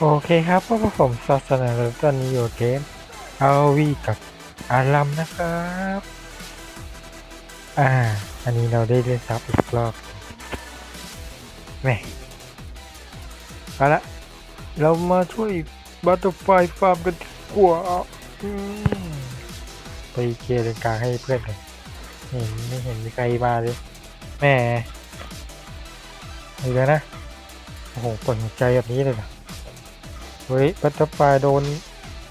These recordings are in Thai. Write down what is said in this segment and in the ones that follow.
โอเคครับพวกผมศาสนาเริ่มตอนนี้อยู่เกมเอาวีกับอารัมนะครับ อ่า อันนี้เราได้เล่นซับอีกรอบแม่เอาละเรามาช่วย บัตเตอร์ไฟฟาร์มกันดีกว่าอืมไปเคลียร์เลนกลางให้เพื่อนกันเห็นไม่เห็นมีใครมาเลยแหมอีกแล้วนะ โอ้โหปวดหัวใจแบบนี้เลยนะเฮ้ยบัตเตอร์ไฟโดน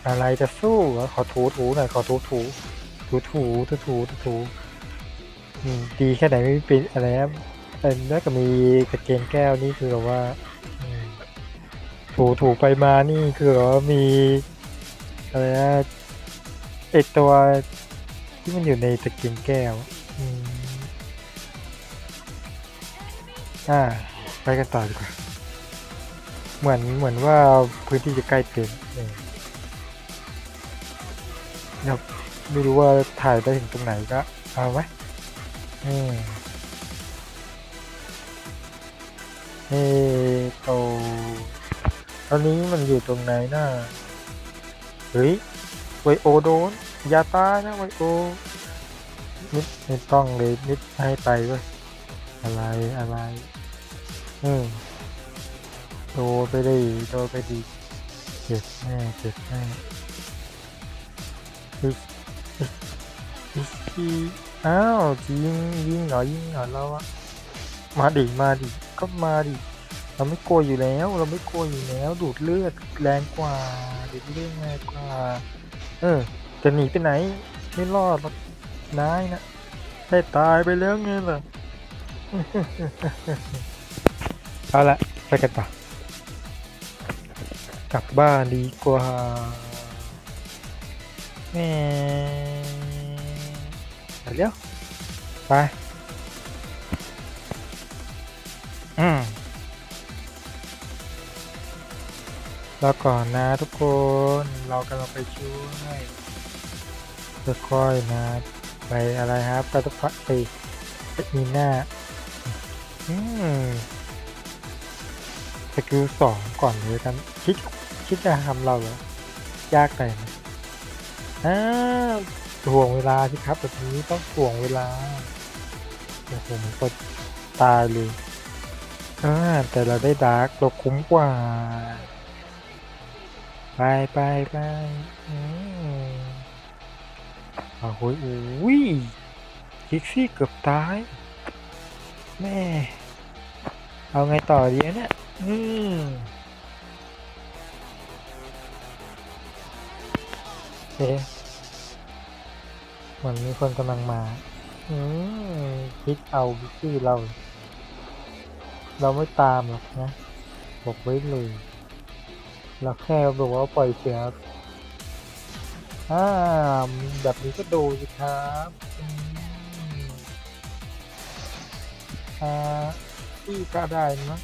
อะไรจะสู้ขอถูถูหน่อยขอถูถูถูถูถูถูถูถูดีแค่ไหนไม่เป็นอะไรนะแต่แล้วก็มีกระเกงแก้วนี่คือแบบว่า ถูถูไปมานี่คือว่ามีอะไรนะไอตัวที่มันอยู่ในตะเกียงแก้วอ่า ไปกันต่อดีกว่า เหมือนเหมือนว่าพื้นที่จะใกล้เต็มเออเดี๋ยวไม่รู้ว่าถ่ายได้ถึงตรงไหนก็ เอาไหมนี่นี่โต ตอนนี้มันอยู่ตรงไหนน่ะเฮ้ยไวโอโดนยาตานะไวโอนิดไม่ต้องเลยนิดให้ไปเว้ยอะไรอะไรอืมโดนไปดิโดนไปดิเจ็บแน่เจ็บแน่อิสอิสอิสอีอ้าวยิงยิงเหรอยยิงเหรอยเราอะมาดิมาดิก็มาดิ เราไม่กลัวอยู่แล้ว เราไม่กลัวอยู่แล้ว ดูดเลือดแรงกว่าดูดเลือดแรงกว่า เออจะหนีไปไหน ไม่รอดหรอกนายนะได้ตายไปแล้วไงล่ะเอาละไปกันต่อกลับบ้านดีกว่าแม่ไปเร็วไปอืม แล้วก่อนนะทุกคนเรากำลังไปช่วยค่อยๆนะไปอะไรครับไปต้องไปไปมีหน้าอืมสกิลสองก่อนเลยกันคิดคิดจะทำเราเหรอยากไปไหมอ้าวถ่วงเวลาสิครับแบบนี้ต้องถ่วงเวลาโอ้โหมันก็ตายเลยอ่าแต่เราได้ดาร์กเราคุ้มกว่า ไปไปไปโอ้โหอุ้ยคิกซี่เกือบตาย แม่ เอาไงต่อดีเนี่ย อืมเอ๊ะเหมือนมีคนกำลังมา อืมคิดเอาบิกซี่เรา เราไม่ตามหรอกนะ บอกไว้เลย เราแค่บอกว่าปล่อยเสืออ่าแบบนี้ก็ดูสิครับอ่าที่ก็ได้นะ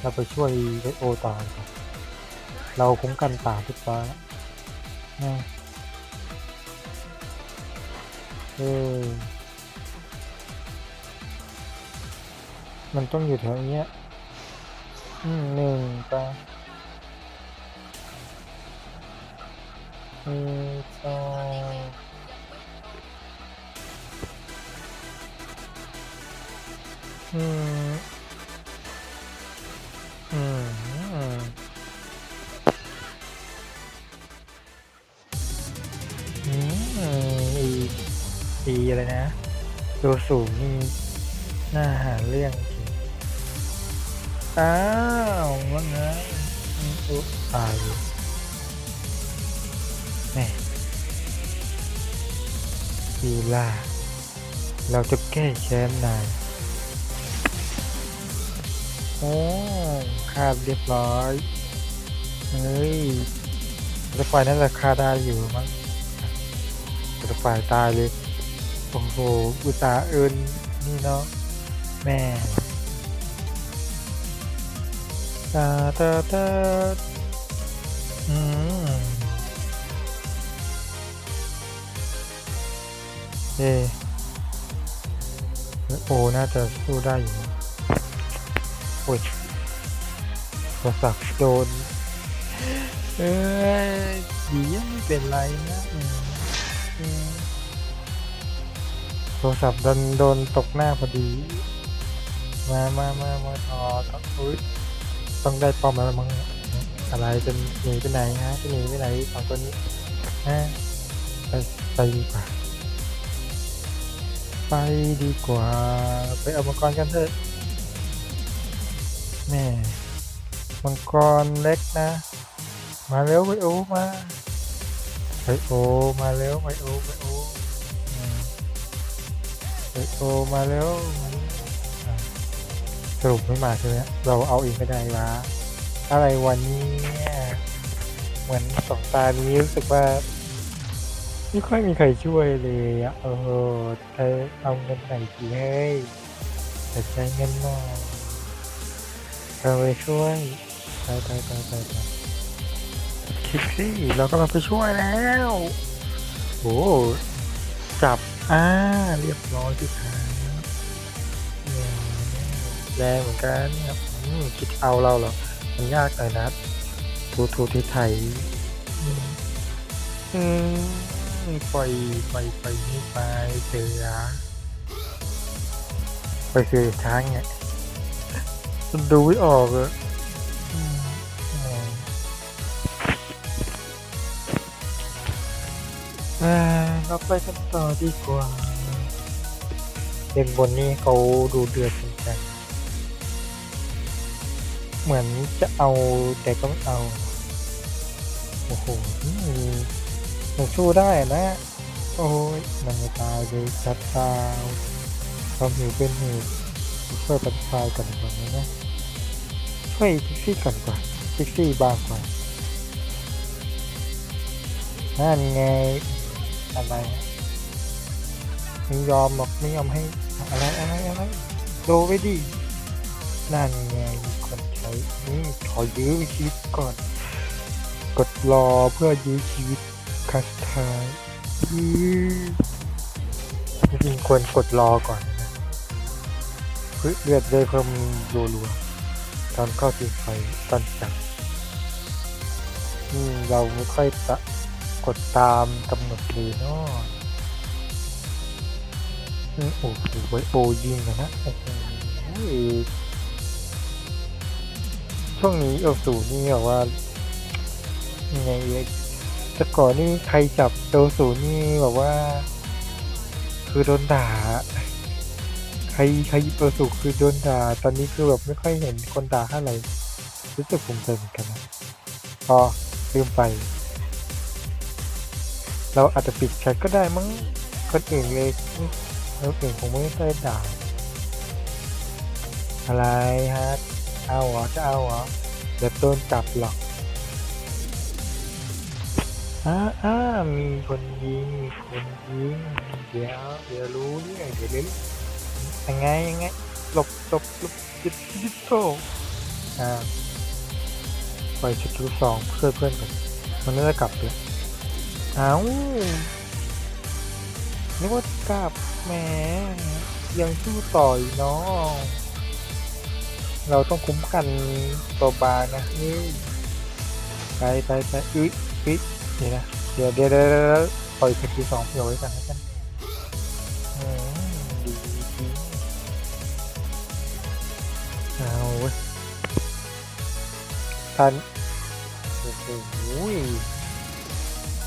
เราไปช่วยเวโอต่อดีกว่าเราคุ้มกันป่าทุกฟ้าแม่เออมันต้องอยู่แถวเนี้ย อืมหนึ่งไป หนึ่ออืม อืม อืมอืมอีอีอะไรนะ ตัวสูงนี่น่าหาเรื่องจริงอ้าวว่าไงอุ๊ยตายเลย แม่ดีล่า เราจะแก้แค้นนายโอ้คาดเรียบร้อย เฮ้ยรถไฟนั่นราคาได้อยู่มั้งรถไฟตายเลย โอ้โหอุตส่าห์เอินนี่เนาะ แม่ตาตาตาอืม เอโอน่าจะสู้ได้อยู่นะโอ้ยโทรศัพท์โดน เอ้ยดียังไม่เป็นไรนะโทรศัพท์โดนโดนตกหน้าพอดี มามามามาต่อต่ออุ้ยต้องได้ป้อมแล้วมั้งอะไรจะหนีไปไหนฮะจะหนีไปไหนสองตัวนี้ฮะไปไปดีกว่า ไปดีกว่า ไปเอามังกรกันเถอะแม่มังกรเล็กนะ มาเร็วไปโอมาไปโอมาเร็วไปโอไปโอไปโอมาเร็วสรุปไม่มาใช่ไหมเราเอาองก็ได้วะอะไรวันนี้เนี่ยเหมือนสองตานี้รู้สึกว่า ไม่ค่อยมีใครช่วยเลยอะเออเธอเอาเงินไหนดีเฮ้แต่ใช้เงินหน่อยเราไปช่วยไปไปไปไปไปคิดสิเรากำลังไปช่วยแล้วโอ้จับอ่าเรียบร้อยที่ท้ายเนี่ยแรงเหมือนกันครับคิดเอาเราเหรอ มันยากหน่อยนะทูทูที่ไทย อือืม ปล่อยปล่อยปล่อยนี่ไปเสือไปเสือช้างเนี่ยดูไม่ออกเลยอืมอืมอ่าเราไปกันต่อดีกว่าเด็กบนนี่เขาดูเดือดจริงๆเหมือนจะเอาแต่ก็ไม่เอา โอ้โห อืมมันสู้ได้นะ โอ้ยมันไม่ตายเลยชัดดาวความหิวเป็นหตุช่วยปันไฟกันก่อนนะช่วยทิกซี่ก่อนก่อนทิกซี่บางกว่านั่นไงอะไรอะไม่ยอมหรอกไม่ยอมให้อะไรอะไรอะไรโดไว้ดินั่นไงมีคนใช้นี่ขอยื้อชีวิตก่อน กดรอเพื่อยื้อชีวิต คัสท้ายจริงควรกดรอก่อนนะเพื่อเลือดได้เพิ่มรัวๆตอนเข้าทีไฟตอนจับนี่เราไม่ค่อยจะกดตามกำหนดเลยเนาะโอ้โหไวโอยิงนนะโอ้โหช่วงนี้เอลสูนี่แบบว่ายังไงเอ่ย แต่ก่อนนี่ใครจับโดศูนี่แบบว่า คือโดนด่า ใครใครยิบโดศูคือโดนด่า ตอนนี้คือแบบไม่ค่อยเห็นคนด่าเท่าไหร่รู้สึกภูมิใจเหมือนกันนะพอลืมไป เราอาจจะปิดแชทก็ได้มั้งคนอื่นเลยคนอื่นคงไม่ได้ด่า อะไรฮะเอาเหรอจะเอาเหรอเดี๋ยวโดนจับหรอก อ่าอ่ามีคนยิงมีคนยิงเดี๋ยวเดี๋ยวรู้เรื่องเดี๋ยวรู้ยังไงยังไงหลบหลบหลบจิตจิตโตอ่าปล่อยชุดที่สองเพื่อนเพื่อนกันมันน่าจะกลับเลยเอ้านึกว่ากลับแหมยังสู้ต่ออีกเนาะเราต้องคุ้มกันตัวบานะเฮ้ยไปไปไปอุ้ยอุ้ย เดี๋ยวนะเดี๋ยวเดี๋ยวเดี๋ยวปล่อยสกิลสองเผื่อไว้ก่อนแล้วกันดีดีเอาเว้ยทันโอ้โห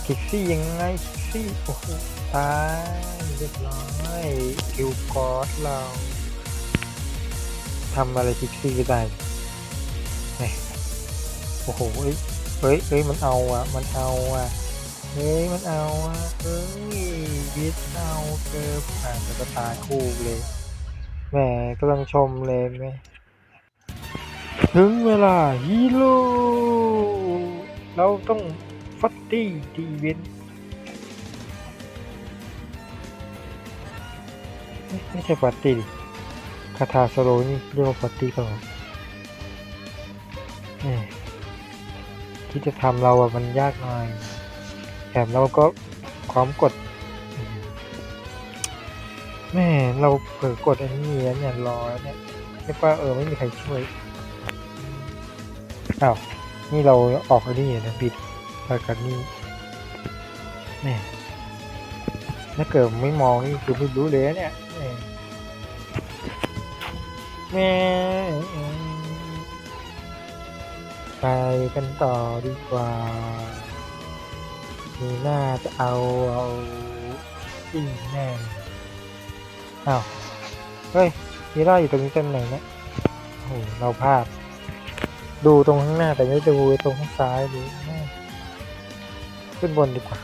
คิกซี่ยังไงคิกซี่โอ้โหตายเรียบร้อยคิวกอสเราทำอะไรคิกซี่ไม่ได้โอ้โห เฮ้ยเฮ้ยมันเอาอะ มันเอาอะ เฮ้ย มันเอาอะ เฮ้ยยิดเอาเกินผ่านแล้วก็ตายคู่เลย แหมกำลังชมเลยไหมถึงเวลาฮีโร่ เราต้องฟัตตี้ดีเวนไม่ใช่ฟัตตี้ดิคาถาโซโลนี่เรียกว่าฟัตตี้เปล่าวะแหม ที่จะทำเราอะมันยากหน่อยแถมเราก็พร้อมกดแม่เราเผลอกดอันนี้แล้วเนี่ยรอแล้วเนี่ยนึกว่าเออไม่มีใครช่วยอ้าวนี่เราออกอันนี้นะบิดไปกันนี่แม่ถ้าเกิดไม่มองนี่คือไม่รู้เลยเนี่ยแม่ ไปกันต่อดีกว่า มีหน้าจะเอาเอาอีแน่อ้าวเฮ้ยมีร่าอยู่ตรงนี้เต้นไหนเนี่ยโอ้โหเราพลาด ดูตรงข้างหน้าแต่ไม่ดูตรงข้างซ้ายดูขึ้นบนดีกว่า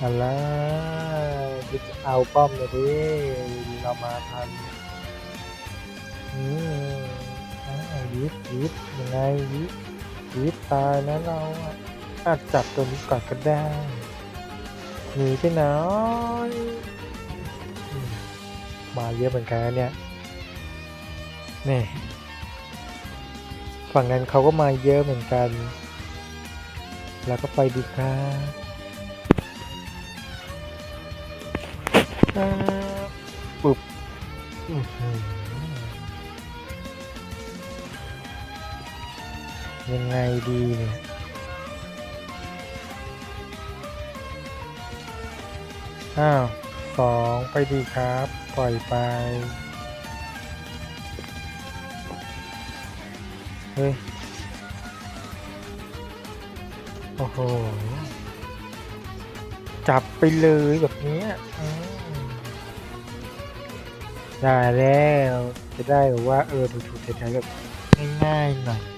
อะไรจะเอาป้อมเลยดิเรามาทันอืม อ่ายิบยิบยังไงยิบยิบตายนะเราอะอาจจับตัวนี้ก่อนก็ได้หนีไปหน้อยมาเยอะเหมือนกันเนี่ยนี่ฝั่งนั้นเขาก็มาเยอะเหมือนกัน แล้วก็ไปดีครับปุ๊บ ยังไงดีเนี่ยอ้าวสองไปดีครับ ปล่อยไป เฮ้ย โอ้โห จับไปเลยแบบนี้ได้แล้ว จะได้แบบว่า เออถูกๆใช้แบบง่ายๆหน่อย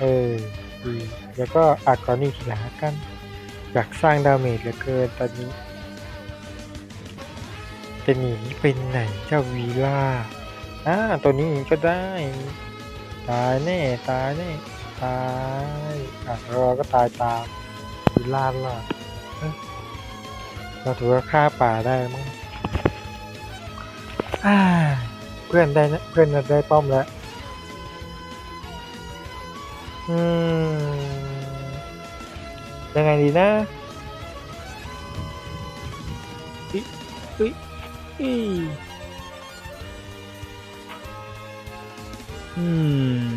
เออดีแล้วก็อัดก่อนนี่ทีหลังละกันอยากสร้างดาเมจเหลือเกินตอนนี้จะหนีไปไหนเจ้าวีล่าอ่าตัวนี้ก็ได้ ตายแน่ตายแน่ตายอะเราก็ตายตามวีล่าล่ะเราถือว่าฆ่าป่าได้มั้งเพื่อนได้นะเพื่อนได้ป้อมแล้ว อืมยังไงดีนะอิอิอีอืม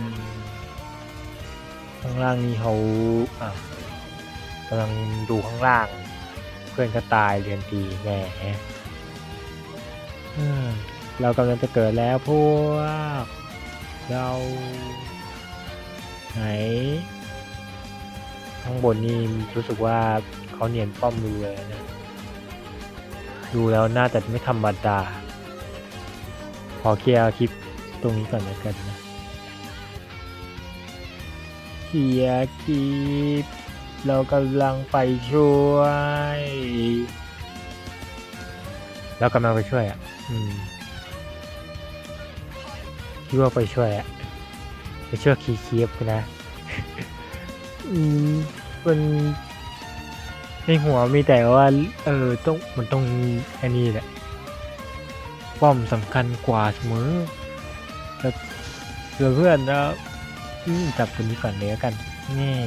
ข้างล่างนี่เขาอะกำลังดูข้างล่าง เพื่อนก็ตายเรียนตีแหมเรากำลังจะเกิดแล้วพวกเรา ไหน ข้างบนนี่รู้สึกว่าเขาเนียนป้อมมือเลยนะ ดูแล้วน่าจะไม่ธรรมดา ขอเคลียร์คลิปตรงนี้ก่อนแล้วกันนะเคลียร์คลิป เรากำลังไปช่วย เรากำลังไปช่วยอะ อืมคิดว่าไปช่วยอะ ไปช่วยคีย์คีฟนะอืมมันในหัวมีแต่ว่า เออต้องมันต้องอันนี้แหละป้อมสำคัญกว่าเสมอแต่เพื่อเพื่อนแล้วจับตัวนี้ก่อนเลยแล้วกัน นี่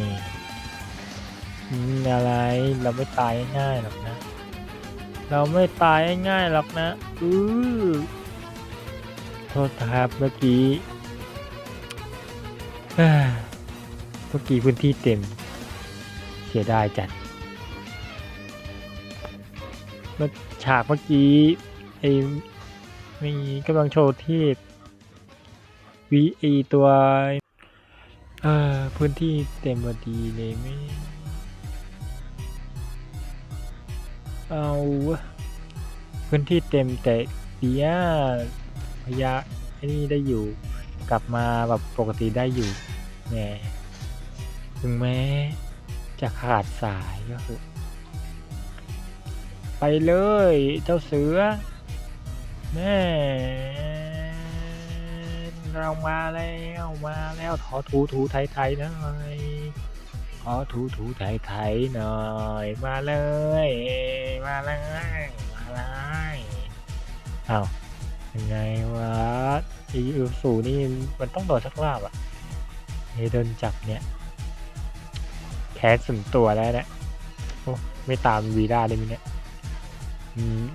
อะไรเราไม่ตายง่ายหรอกนะ เราไม่ตายง่ายหรอกนะ อือโทษครับเมื่อกี้ เมื่อกี้พื้นที่เต็ม เสียดายจัดเมื่อฉากเมื่อกี้ไอ้มีกำลังโชว์ที่วีไอตัวเออพื้นที่เต็มพอดีเลยไม่เอาพื้นที่เต็มแต่เดียพยาไอ้นี่ได้อยู่ กลับมาแบบปกติได้อยู่แหมถึงแม้จะขาดสายก็คือ ไปเลยเจ้าเสือแม่เรามาแล้วมาแล้วขอถูถูไทยไทยหน่อยขอถูถูไทยไทยหน่อย มาเลย มาเลยมาเลยอ้าวยังไงวะ อีอูสูนี่มันต้องโดนสักรอบอะเฮโดนจับเนี่ย แค้นส่วนตัวแล้วเนี่ยโอ้ไม่ตามวีด้าเลยมั้ยเนี่ย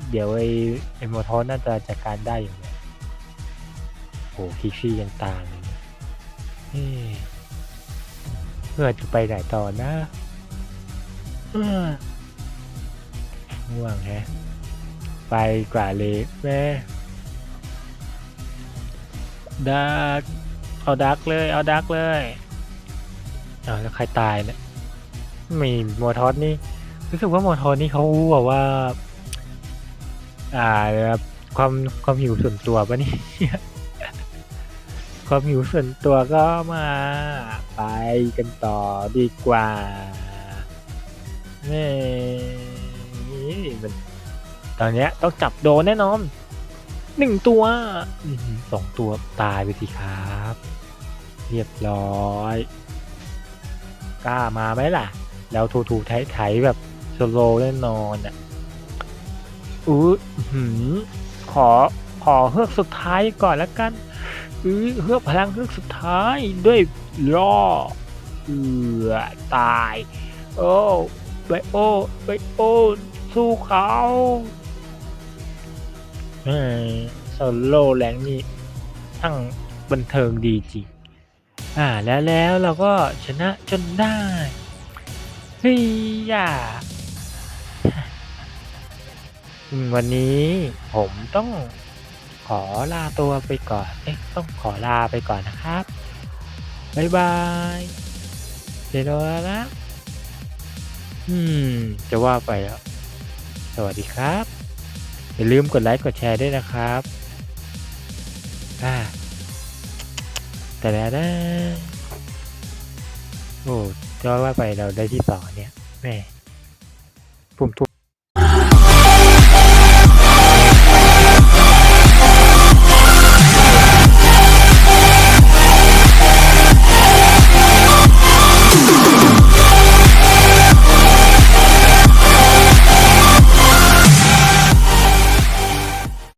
เดี๋ยวไอ้ไอโมทอสน่าจะจัดการได้อยู่เนี่ยโอ้คิกซี่ยังต่างเลยเพื่อจะไปไหนต่อนะเอ้อง่วงแฮะไปกว่าเลยแม่ ดักเอาดักเลย เอาดักเลยเอาแล้วใครตายเนี่ยมีโมทอสนี่ รู้สึกว่าโมทอสนี่เขาบอกว่า อ่าความความหิวส่วนตัวปะนี่ ความหิวส่วนตัวก็มา ไปกันต่อดีกว่าแม่มันตอนเนี้ยต้องจับโดนแน่นอน หนึ่งตัวอื้อหือสองตัวตายไปสิครับ เรียบร้อย กล้ามาไหมล่ะ แล้วถูถูไถไถแบบสโลว์แน่นอนอะอื้อหือขอขอเฮือกสุดท้ายก่อนแล้วกันอื้อเฮือกพลังเฮือกสุดท้ายด้วยล่อเอือตาย โอ้ไบโอไบโอสู้เขา โซโล่แรงนี่ทั้งบันเทิงดีจริง อ่าแล้วแล้วเราก็ชนะจนได้เฮ้ยย่าวันนี้ผมต้องขอลาตัวไปก่อน เอ๊ะ ต้องขอลาไปก่อนนะครับ บ๊ายบายเดี๋ยวแล้วนะ อืม จะว่าไปแล้ว สวัสดีครับ อย่าลืมกดไลค์กดแชร์ด้วยนะครับอ่าแต่แล้วนะโอ้จะว่าไปเราได้ที่สองเนี่ยแม่ผมทุ